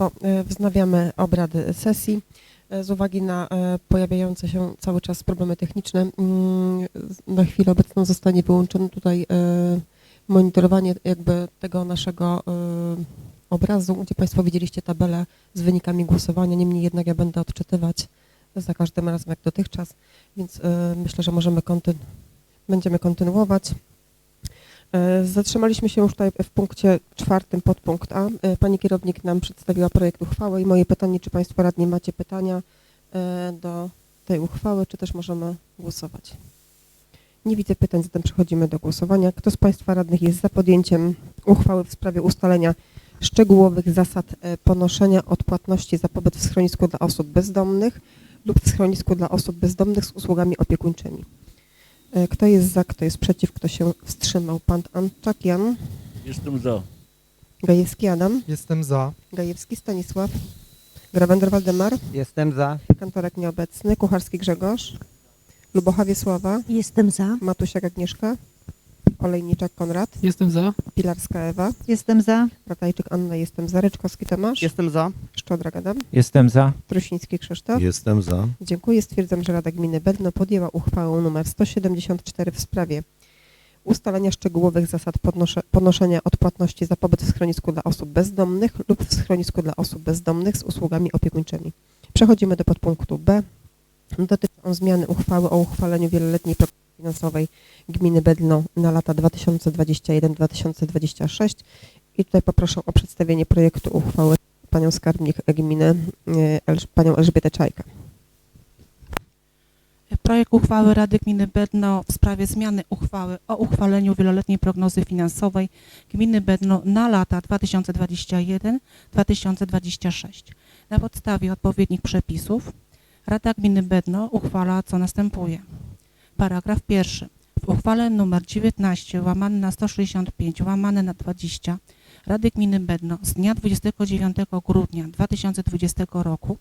E, Wznawiamy obrady sesji. E, Z uwagi na e, pojawiające się cały czas problemy techniczne, mm, na chwilę obecną zostanie wyłączone tutaj monitorowanie jakby tego naszego obrazu, gdzie Państwo widzieliście tabelę z wynikami głosowania. Niemniej jednak ja będę odczytywać za każdym razem jak dotychczas, więc myślę, że możemy kontyn- będziemy kontynuować. E, Zatrzymaliśmy się już tutaj w punkcie czwartym, podpunkt A. E, Pani kierownik nam przedstawiła projekt uchwały i moje pytanie, czy Państwo radni macie pytania e, do tej uchwały, czy też możemy głosować? Nie widzę pytań, zatem przechodzimy do głosowania. Kto z Państwa radnych jest za podjęciem uchwały w sprawie ustalenia szczegółowych zasad ponoszenia odpłatności za pobyt w schronisku dla osób bezdomnych lub w schronisku dla osób bezdomnych z usługami opiekuńczymi? E, Kto jest za, kto jest przeciw, kto się wstrzymał? Pan Anczak Jan, Jestem za. Gajewski Adam, Jestem za. Gajewski Stanisław, Grabender Waldemar, Jestem za. Kantorek Nieobecny, Kucharski Grzegorz, Lubocha Wiesława, Jestem za. Matusiak Agnieszka, Olejniczak Konrad, Jestem za. Pilarska Ewa, Jestem za. Ratajczyk Anna, jestem za, Ryczkowski Tomasz, Jestem za. Szczodra Adam, Jestem za. Trusiński Krzysztof. Jestem za. Dziękuję. Stwierdzam, że Rada Gminy Bedno podjęła uchwałę nr 174 w sprawie ustalenia szczegółowych zasad podnosze, ponoszenia odpłatności za pobyt w schronisku dla osób bezdomnych lub w schronisku dla osób bezdomnych z usługami opiekuńczymi. Przechodzimy do podpunktu B. Dotyczy on zmiany uchwały o uchwaleniu wieloletniej programy finansowej Gminy Bedno na lata 2021-2026 i tutaj poproszę o przedstawienie projektu uchwały panią skarbnik gminy, e, panią Elżbietę Czajkę. Projekt uchwały Rady Gminy Bedno w sprawie zmiany uchwały o uchwaleniu wieloletniej prognozy finansowej Gminy Bedno na lata 2021-2026. Na podstawie odpowiednich przepisów Rada Gminy Bedno uchwala co następuje. Paragraf pierwszy. W uchwale nr 19 łamane na 165 łamane na 20 Rady Gminy Bedno z dnia 29 grudnia 2020 roku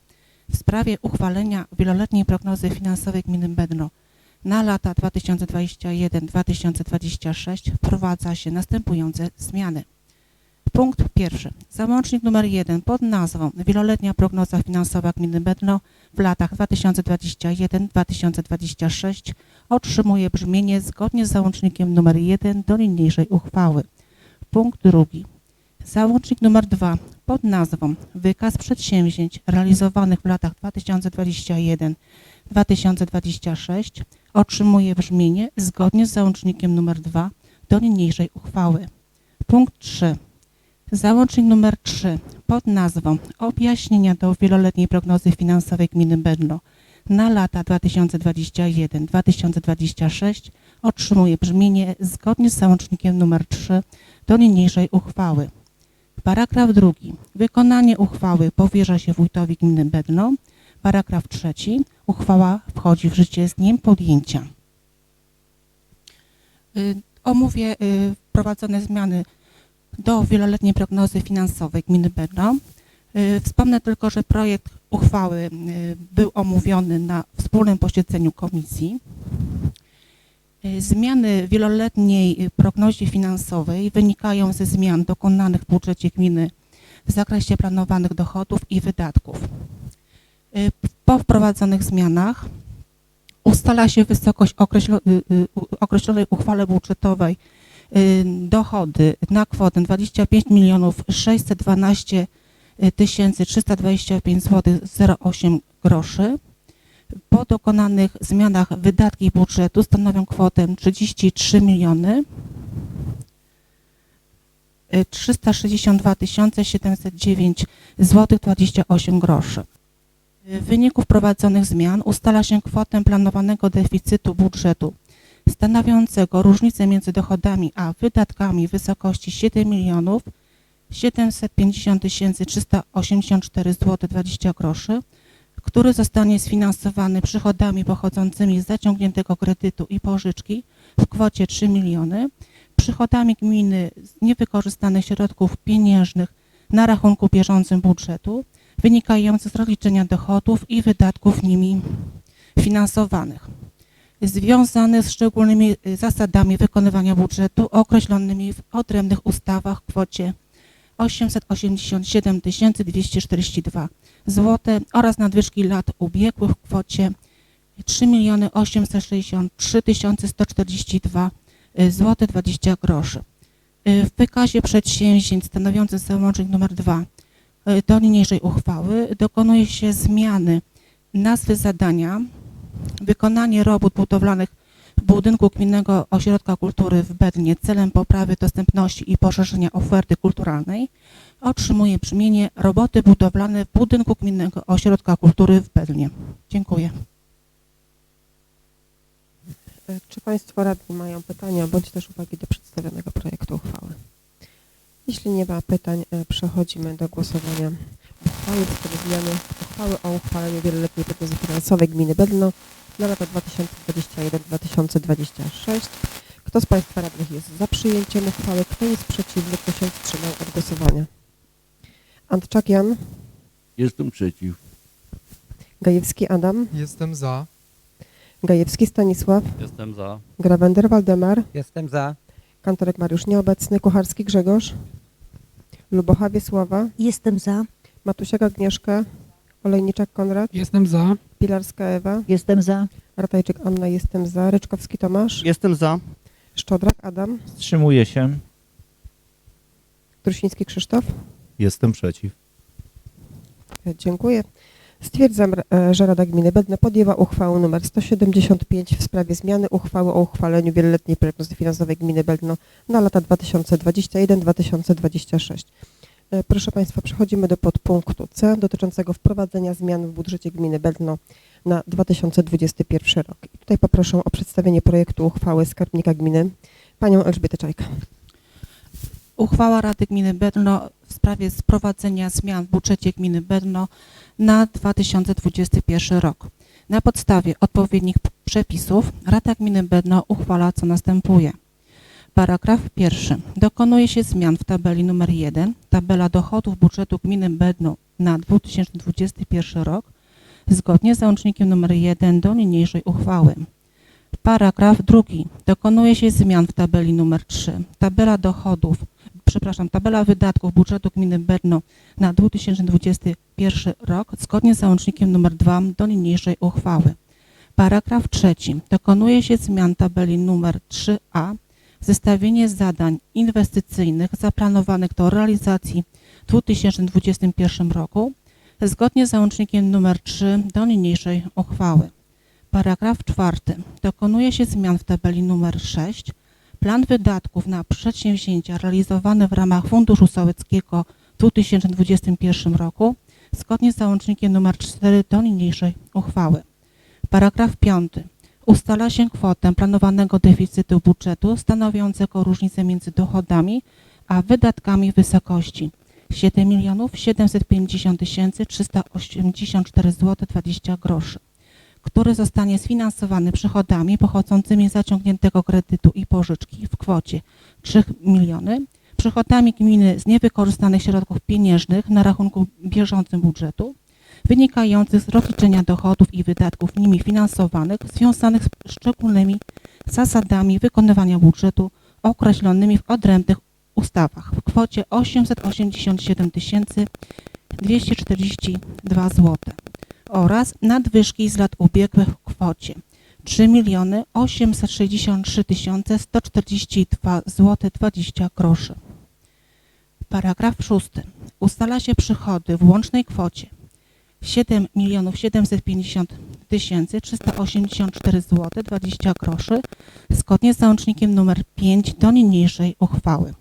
w sprawie uchwalenia wieloletniej prognozy finansowej gminy Bedno na lata 2021-2026 wprowadza się następujące zmiany. Punkt pierwszy. Załącznik numer 1 pod nazwą Wieloletnia prognoza finansowa gminy Bedno w latach 2021-2026 otrzymuje brzmienie zgodnie z załącznikiem numer 1 do niniejszej uchwały. Punkt drugi. Załącznik numer 2 pod nazwą Wykaz przedsięwzięć realizowanych w latach 2021-2026 otrzymuje brzmienie zgodnie z załącznikiem numer 2 do niniejszej uchwały. Punkt 3. Załącznik numer 3 pod nazwą Objaśnienia do wieloletniej prognozy finansowej gminy Bedno na lata 2021-2026 otrzymuje brzmienie zgodnie z załącznikiem numer 3 do niniejszej uchwały. Paragraf drugi. Wykonanie uchwały powierza się wójtowi gminy Bedno. Paragraf trzeci. Uchwała wchodzi w życie z dniem podjęcia. Y, Omówię y, wprowadzone zmiany do wieloletniej prognozy finansowej gminy Bedno. Y, Wspomnę tylko, że projekt uchwały y, był omówiony na wspólnym posiedzeniu komisji. Y, Zmiany wieloletniej prognozie finansowej wynikają ze zmian dokonanych w budżecie gminy w zakresie planowanych dochodów i wydatków. Po wprowadzonych zmianach ustala się wysokość określonej uchwale budżetowej dochody na kwotę 25 milionów 612 tysięcy 325 zł 08 groszy. Po dokonanych zmianach wydatki budżetu stanowią kwotę 33 miliony y, 362 709 zł 28 groszy. W wyniku wprowadzonych zmian ustala się kwotę planowanego deficytu budżetu stanowiącego różnicę między dochodami a wydatkami w wysokości 7 milionów 750 384 zł 20 groszy, który zostanie sfinansowany przychodami pochodzącymi z zaciągniętego kredytu i pożyczki w kwocie 3 miliony, przychodami gminy z niewykorzystanych środków pieniężnych na rachunku bieżącym budżetu, wynikających z rozliczenia dochodów i wydatków nimi finansowanych, związane z szczególnymi y, zasadami wykonywania budżetu określonymi w odrębnych ustawach kwocie 887 242 zł oraz nadwyżki lat ubiegłych w kwocie 3 863 142 zł 20 groszy. Y, W wykazie przedsięwzięć stanowiącym załącznik nr 2 do niniejszej uchwały dokonuje się zmiany nazwy zadania, wykonanie robót budowlanych budynku Gminnego Ośrodka Kultury w Bednie celem poprawy dostępności i poszerzenia oferty kulturalnej otrzymuje brzmienie roboty budowlane w budynku Gminnego Ośrodka Kultury w Bednie. Dziękuję. E, Czy Państwo radni mają pytania bądź też uwagi do przedstawionego projektu uchwały? Jeśli nie ma pytań, e, przechodzimy do głosowania uchwały w sprawie zmiany uchwały o uchwaleniu wieloletniej prognozy finansowej gminy Bedno na lata 2021-2026. Kto z Państwa radnych jest za przyjęciem uchwały? Kto jest przeciwny? Kto się wstrzymał od głosowania? Antczak Jan, Jestem przeciw. Gajewski Adam, Jestem za. Gajewski Stanisław, Jestem za. Grawender Waldemar, Jestem za. Kantorek Mariusz nieobecny, Kucharski Grzegorz, Lubocha Wiesława, Jestem za. Matusiak Agnieszka, Olejniczak Konrad, Jestem za. Pilarska Ewa, Jestem za. Ratajczyk Anna, jestem za, Ryczkowski Tomasz, Jestem za. Szczodrak Adam, Wstrzymuję się. Trusiński Krzysztof. Jestem przeciw. E, Dziękuję. Stwierdzam, e, że Rada Gminy Bedne podjęła uchwałę nr 175 w sprawie zmiany uchwały o uchwaleniu wieloletniej prognozy finansowej Gminy Bedno na lata 2021-2026. E, Proszę Państwa, przechodzimy do podpunktu C dotyczącego wprowadzenia zmian w budżecie Gminy Bedno na 2021 rok. I tutaj poproszę o przedstawienie projektu uchwały skarbnika gminy panią Elżbietę Czajkę. Uchwała Rady Gminy Bedno w sprawie sprowadzenia zmian w budżecie Gminy Bedno na 2021 rok. Na podstawie odpowiednich przepisów Rada Gminy Bedno uchwala co następuje. Paragraf pierwszy. Dokonuje się zmian w tabeli nr 1, tabela dochodów budżetu Gminy Bedno na 2021 rok, zgodnie z załącznikiem nr 1 do niniejszej uchwały. Paragraf drugi. Dokonuje się zmian w tabeli nr 3. Tabela dochodów, przepraszam, tabela wydatków budżetu gminy Bedno na 2021 rok zgodnie z załącznikiem nr 2 do niniejszej uchwały. Paragraf trzeci. Dokonuje się zmian tabeli nr 3a. Zestawienie zadań inwestycyjnych zaplanowanych do realizacji w 2021 roku zgodnie z załącznikiem nr 3 do niniejszej uchwały. Paragraf czwarty. Dokonuje się zmian w tabeli nr 6. Plan wydatków na przedsięwzięcia realizowane w ramach Funduszu Sołeckiego w 2021 roku zgodnie z załącznikiem nr 4 do niniejszej uchwały. Paragraf piąty. Ustala się kwotę planowanego deficytu budżetu stanowiącego różnicę między dochodami a wydatkami w wysokości. 7 750 384 zł 20 groszy który zostanie sfinansowany przychodami pochodzącymi z zaciągniętego kredytu i pożyczki w kwocie 3 miliony, przychodami gminy z niewykorzystanych środków pieniężnych na rachunku bieżącym budżetu, wynikających z rozliczenia dochodów i wydatków nimi finansowanych związanych z szczególnymi zasadami wykonywania budżetu określonymi w odrębnych ustawach w kwocie 887 242 zł oraz nadwyżki z lat ubiegłych w kwocie 3 863 142 zł 20 groszy. Paragraf 6. Ustala się przychody w łącznej kwocie 7 750 384 zł 20 groszy zgodnie z załącznikiem nr 5 do niniejszej uchwały.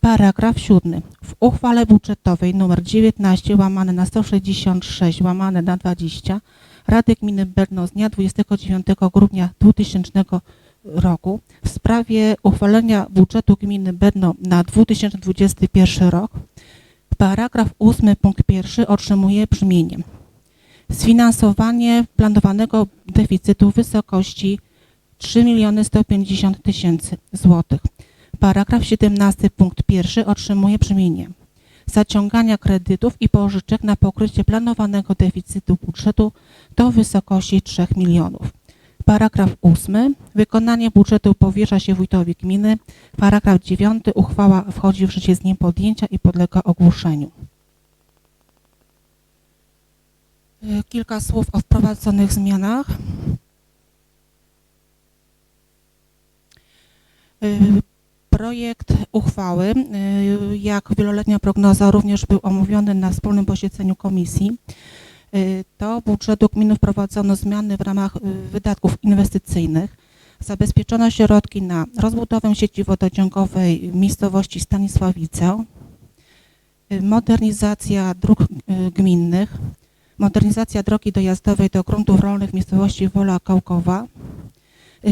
Paragraf 7. W uchwale budżetowej nr 19 łamane na 166 łamane na 20 Rady Gminy Bedno z dnia 29 grudnia 2000 roku w sprawie uchwalenia budżetu gminy Bedno na 2021 rok paragraf 8 punkt 1 otrzymuje brzmienie sfinansowanie planowanego deficytu w wysokości 3 150 tysięcy złotych. Paragraf 17 punkt 1 otrzymuje brzmienie zaciągania kredytów i pożyczek na pokrycie planowanego deficytu budżetu do wysokości 3 milionów. Paragraf ósmy. Wykonanie budżetu powierza się wójtowi gminy. Paragraf dziewiąty. Uchwała wchodzi w życie z dniem podjęcia i podlega ogłoszeniu. Y, Kilka słów o wprowadzonych zmianach. Y, Projekt uchwały, y, jak wieloletnia prognoza, również był omówiony na wspólnym posiedzeniu komisji. Y, Do budżetu gminy wprowadzono zmiany w ramach y, wydatków inwestycyjnych. Zabezpieczono środki na rozbudowę sieci wodociągowej w miejscowości Stanisławice, y, modernizacja dróg gminnych, modernizacja drogi dojazdowej do gruntów rolnych w miejscowości Wola Kałkowa,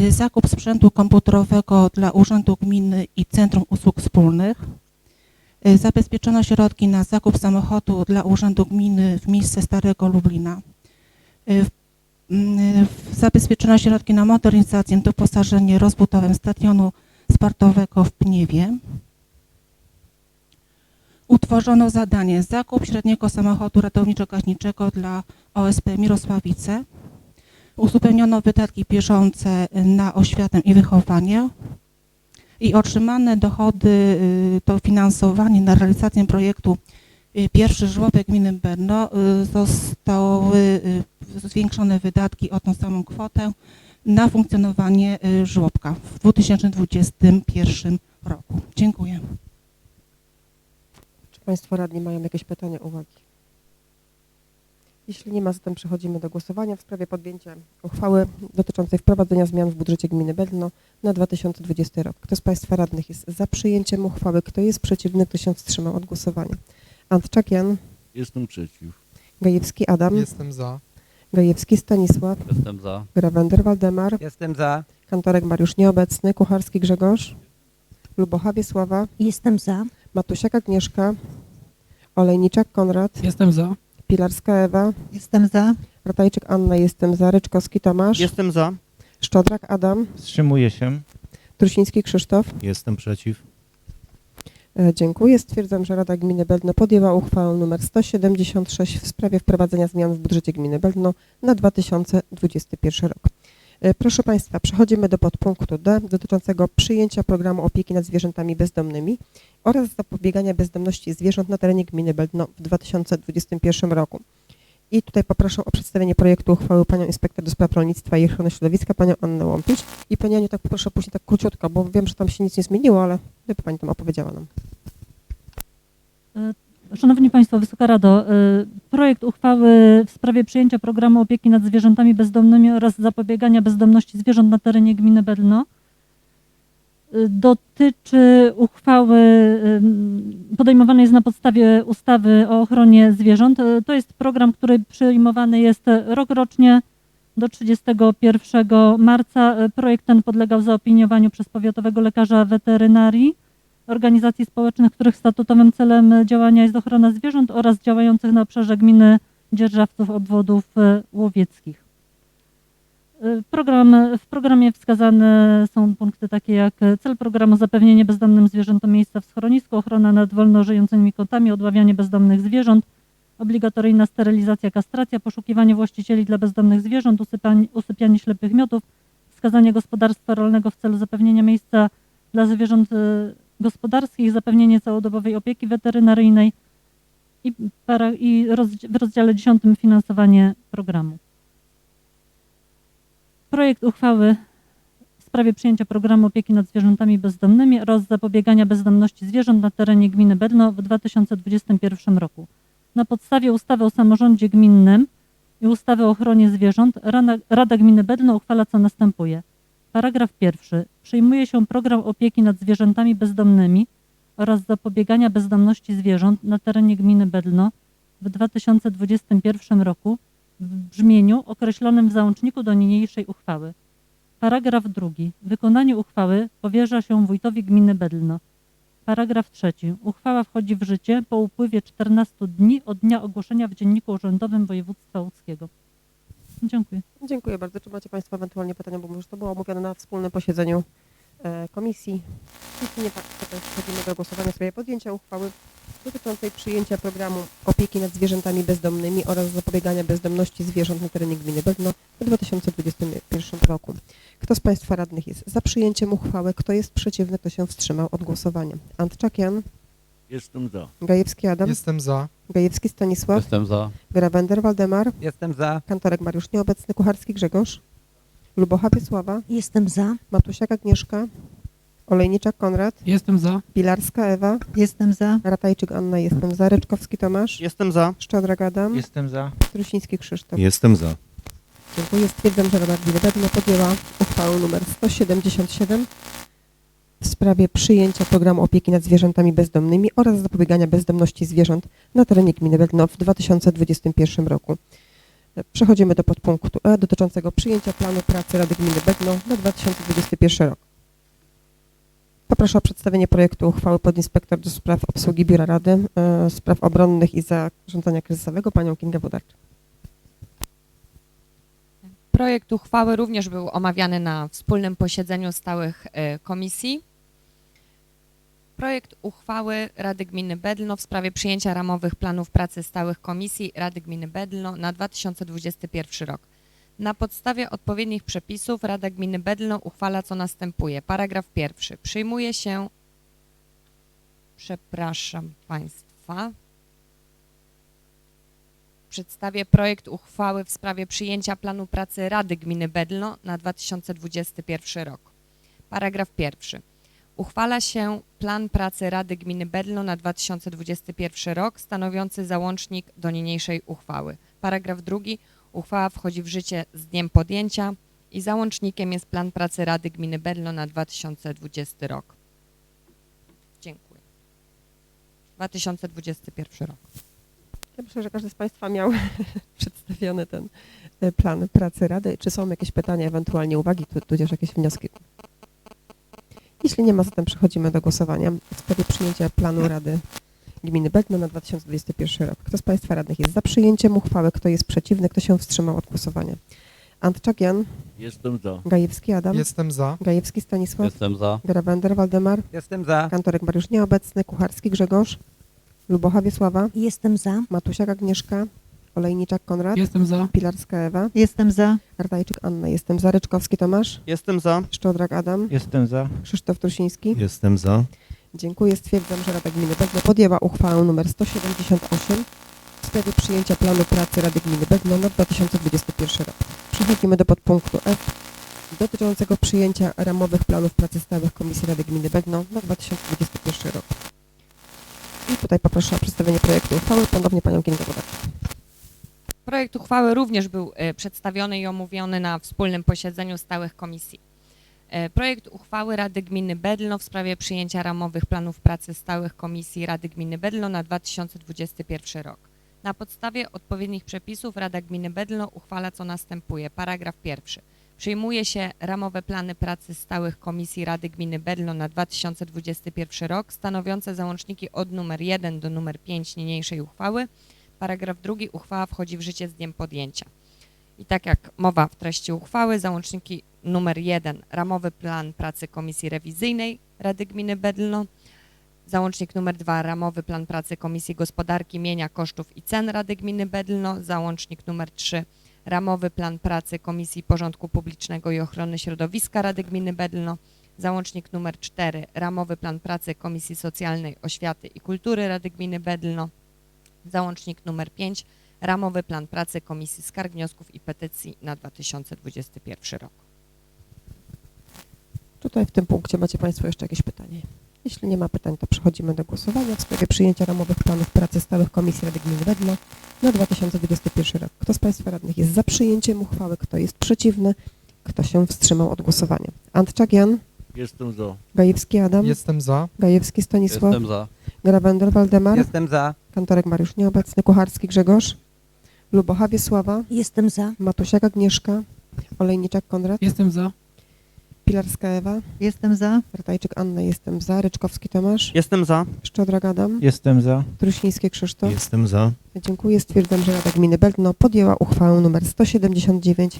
zakup sprzętu komputerowego dla Urzędu Gminy i Centrum Usług Wspólnych, zabezpieczono środki na zakup samochodu dla Urzędu Gminy w miejsce Starego Lublina, w- mm, w- zabezpieczono środki na modernizację, doposażenie, rozbudowę stadionu sportowego w Pniewie, utworzono zadanie zakup średniego samochodu ratowniczo-gaśniczego dla OSP Mirosławice, uzupełniono wydatki bieżące na oświatę i wychowanie i otrzymane dochody y, to finansowanie na realizację projektu y, Pierwszy żłobek gminy Berno y, zostały zwiększone wydatki o tą samą kwotę na funkcjonowanie żłobka w 2021 roku. Dziękuję. Czy Państwo radni mają jakieś pytania, uwagi? Jeśli nie ma, zatem przechodzimy do głosowania w sprawie podjęcia uchwały dotyczącej wprowadzenia zmian w budżecie gminy Bedno na 2020 rok. Kto z Państwa radnych jest za przyjęciem uchwały? Kto jest przeciwny? Kto się wstrzymał od głosowania? Antczak Jan, Jestem przeciw. Gajewski Adam, Jestem za. Gajewski Stanisław, Jestem za. Grawender Waldemar, Jestem za. Kantorek Mariusz nieobecny, Kucharski Grzegorz, Lubocha Wiesława, Jestem za. Matusiak Agnieszka, Olejniczak Konrad, Jestem za. Pilarska Ewa, Jestem za. Ratajczyk Anna, jestem za, Ryczkowski Tomasz, Jestem za. Szczodrak Adam, Wstrzymuję się. Trusiński Krzysztof. Jestem przeciw. E, Dziękuję. Stwierdzam, że Rada Gminy Beldno podjęła uchwałę nr 176 w sprawie wprowadzenia zmian w budżecie Gminy Beldno na 2021 rok. E, Proszę Państwa, przechodzimy do podpunktu D dotyczącego przyjęcia programu opieki nad zwierzętami bezdomnymi oraz zapobiegania bezdomności zwierząt na terenie Gminy Beldno w 2021 roku. I tutaj poproszę o przedstawienie projektu uchwały panią inspektor do spraw rolnictwa i ochrony środowiska, panią Annę Łąpić. I pani Aniu, tak poproszę później tak króciutko, bo wiem, że tam się nic nie zmieniło, ale gdyby pani tam opowiedziała nam. Szanowni Państwo, Wysoka Rado, y, projekt uchwały w sprawie przyjęcia programu opieki nad zwierzętami bezdomnymi oraz zapobiegania bezdomności zwierząt na terenie gminy Bedno y, dotyczy uchwały y, podejmowanej jest na podstawie ustawy o ochronie zwierząt. To jest program, który przyjmowany jest rokrocznie do 31 marca. Projekt ten podlegał zaopiniowaniu przez powiatowego lekarza weterynarii organizacji społecznych, których statutowym celem działania jest ochrona zwierząt oraz działających na obszarze gminy dzierżawców obwodów e, łowieckich. E, Program, w programie wskazane są punkty takie jak cel programu zapewnienie bezdomnym zwierzętom miejsca w schronisku, ochrona nad wolno żyjącymi kotami, odławianie bezdomnych zwierząt, obligatoryjna sterylizacja, kastracja, poszukiwanie właścicieli dla bezdomnych zwierząt, usypianie, usypianie ślepych miotów, wskazanie gospodarstwa rolnego w celu zapewnienia miejsca dla zwierząt e, gospodarskich, zapewnienie całodobowej opieki weterynaryjnej i, para, i w rozdziale 10 finansowanie programu. Projekt uchwały w sprawie przyjęcia programu opieki nad zwierzętami bezdomnymi oraz zapobiegania bezdomności zwierząt na terenie gminy Bedno w 2021 roku. Na podstawie ustawy o samorządzie gminnym i ustawy o ochronie zwierząt Rada, Rada Gminy Bedno uchwala co następuje. Paragraf pierwszy. Przyjmuje się program opieki nad zwierzętami bezdomnymi oraz zapobiegania bezdomności zwierząt na terenie gminy Bedlno w 2021 roku w brzmieniu określonym w załączniku do niniejszej uchwały. Paragraf drugi. Wykonanie uchwały powierza się wójtowi gminy Bedlno. Paragraf trzeci. Uchwała wchodzi w życie po upływie 14 dni od dnia ogłoszenia w Dzienniku Urzędowym Województwa Łódzkiego. Dziękuję. Dziękuję bardzo. Czy macie Państwo ewentualnie pytania, bo już to było omówione na wspólnym posiedzeniu e, komisji. Jeśli nie, to przechodzimy do głosowania w sprawie podjęcia uchwały dotyczącej przyjęcia programu opieki nad zwierzętami bezdomnymi oraz zapobiegania bezdomności zwierząt na terenie gminy Bedno w 2021 roku. Kto z Państwa radnych jest za przyjęciem uchwały? Kto jest przeciwny? Kto się wstrzymał od głosowania? Antczakian, Jestem za. Gajewski Adam, Jestem za. Gajewski Stanisław, Jestem za. Grawender Waldemar, Jestem za. Kantorek Mariusz Nieobecny, Kucharski Grzegorz, Lubocha Wiesława, Jestem za. Matusiak Agnieszka, Olejniczak Konrad, Jestem za. Pilarska Ewa, Jestem za. Ratajczyk Anna, jestem za, Reczkowski Tomasz, Jestem za. Szczodrak Adam, Jestem za. Trusiński Krzysztof. Jestem za. Dziękuję. Stwierdzam, że Rada Gminy Bedno podjęła uchwałę nr 177 w sprawie przyjęcia programu opieki nad zwierzętami bezdomnymi oraz zapobiegania bezdomności zwierząt na terenie gminy Bedno w 2021 roku. Przechodzimy do podpunktu E dotyczącego przyjęcia planu pracy Rady Gminy Bedno na 2021 rok. Poproszę o przedstawienie projektu uchwały podinspektor do spraw obsługi Biura Rady, e, spraw obronnych i zarządzania kryzysowego, panią Kingę Wodarczak. Projekt uchwały również był omawiany na wspólnym posiedzeniu stałych e, komisji. Projekt uchwały Rady Gminy Bedlno w sprawie przyjęcia ramowych planów pracy stałych komisji Rady Gminy Bedlno na 2021 rok. Na podstawie odpowiednich przepisów Rada Gminy Bedlno uchwala co następuje. Paragraf pierwszy. Przyjmuje się, przepraszam Państwa, przedstawię projekt uchwały w sprawie przyjęcia planu pracy Rady Gminy Bedlno na 2021 rok. Paragraf pierwszy. Uchwala się plan pracy Rady Gminy Bedlno na 2021 rok stanowiący załącznik do niniejszej uchwały. Paragraf drugi. Uchwała wchodzi w życie z dniem podjęcia i załącznikiem jest plan pracy Rady Gminy Bedlno na 2020 rok. Dziękuję. 2021 rok. Ja myślę, że każdy z Państwa miał przedstawiony ten e, plan pracy Rady. Czy są jakieś pytania, ewentualnie uwagi, tu- tudzież jakieś wnioski? Jeśli nie ma, zatem przechodzimy do głosowania w sprawie przyjęcia planu Rady Gminy Bedno na 2021 rok. Kto z Państwa radnych jest za przyjęciem uchwały? Kto jest przeciwny? Kto się wstrzymał od głosowania? Antczak Jan, Jestem za. Gajewski Adam, Jestem za. Gajewski Stanisław, Jestem za. Grawender Waldemar, Jestem za. Kantorek Mariusz Nieobecny, Kucharski Grzegorz, Lubocha Wiesława, Jestem za. Matusiak Agnieszka, Olejniczak Konrad, Jestem za. Pilarska Ewa, Jestem za. Ratajczyk Anna, jestem za, Ryczkowski Tomasz, Jestem za. Szczodrak Adam, Jestem za. Krzysztof Trusiński. Jestem za. Dziękuję. Stwierdzam, że Rada Gminy Bedno podjęła uchwałę nr 178 w sprawie przyjęcia planu pracy Rady Gminy Bedno na 2021 rok. Przechodzimy do podpunktu F dotyczącego przyjęcia ramowych planów pracy stałych Komisji Rady Gminy Bedno na 2021 rok. I tutaj poproszę o przedstawienie projektu uchwały ponownie panią Wodarczak. Projekt uchwały również był e, przedstawiony i omówiony na wspólnym posiedzeniu stałych komisji. E, Projekt uchwały Rady Gminy Bedlno w sprawie przyjęcia ramowych planów pracy stałych komisji Rady Gminy Bedlno na 2021 rok. Na podstawie odpowiednich przepisów Rada Gminy Bedlno uchwala co następuje. Paragraf pierwszy. Przyjmuje się ramowe plany pracy stałych komisji Rady Gminy Bedlno na 2021 rok stanowiące załączniki od numer 1 do numer 5 niniejszej uchwały Paragraf drugi. Uchwała wchodzi w życie z dniem podjęcia. I tak jak mowa w treści uchwały, załączniki numer 1 ramowy plan pracy Komisji Rewizyjnej Rady Gminy Bedlno, załącznik numer 2 ramowy plan pracy Komisji Gospodarki, Mienia, Kosztów i Cen Rady Gminy Bedlno, załącznik numer 3 ramowy plan pracy Komisji Porządku Publicznego i Ochrony Środowiska Rady Gminy Bedlno, załącznik numer 4 ramowy plan pracy Komisji Socjalnej, Oświaty i Kultury Rady Gminy Bedlno, Załącznik numer 5. Ramowy plan pracy Komisji Skarg, Wniosków i Petycji na 2021 rok. Tutaj w tym punkcie macie Państwo jeszcze jakieś pytanie? Jeśli nie ma pytań, to przechodzimy do głosowania w sprawie przyjęcia ramowych planów pracy stałych Komisji Rady Gminy Bedno na 2021 rok. Kto z Państwa radnych jest za przyjęciem uchwały? Kto jest przeciwny? Kto się wstrzymał od głosowania? Antczak Jan, Jestem za. Gajewski Adam, Jestem za. Gajewski Stanisław, Jestem za. Grawender Waldemar, Jestem za. Kantorek Mariusz Nieobecny, Kucharski Grzegorz, Lubocha Wiesława, Jestem za. Matusiak Agnieszka, Olejniczak Konrad, Jestem za. Pilarska Ewa, Jestem za. Ratajczyk Anna, jestem za, Ryczkowski Tomasz, Jestem za. Szczodrak Adam, Jestem za. Trusiński Krzysztof. Jestem za. Dziękuję. Stwierdzam, że Rada Gminy Beltno podjęła uchwałę nr 179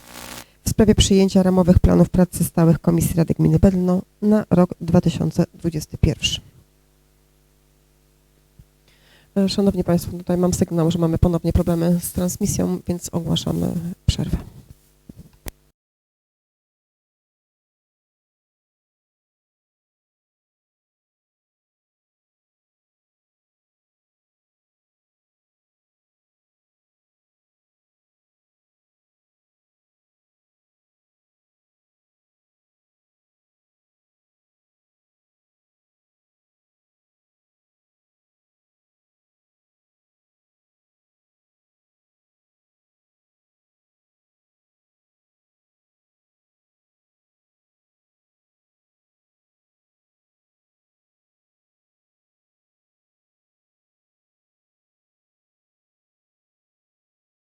w sprawie przyjęcia ramowych planów pracy stałych Komisji Rady Gminy Bedlno na rok 2021. E, Szanowni Państwo, tutaj mam sygnał, że mamy ponownie problemy z transmisją, więc ogłaszamy przerwę.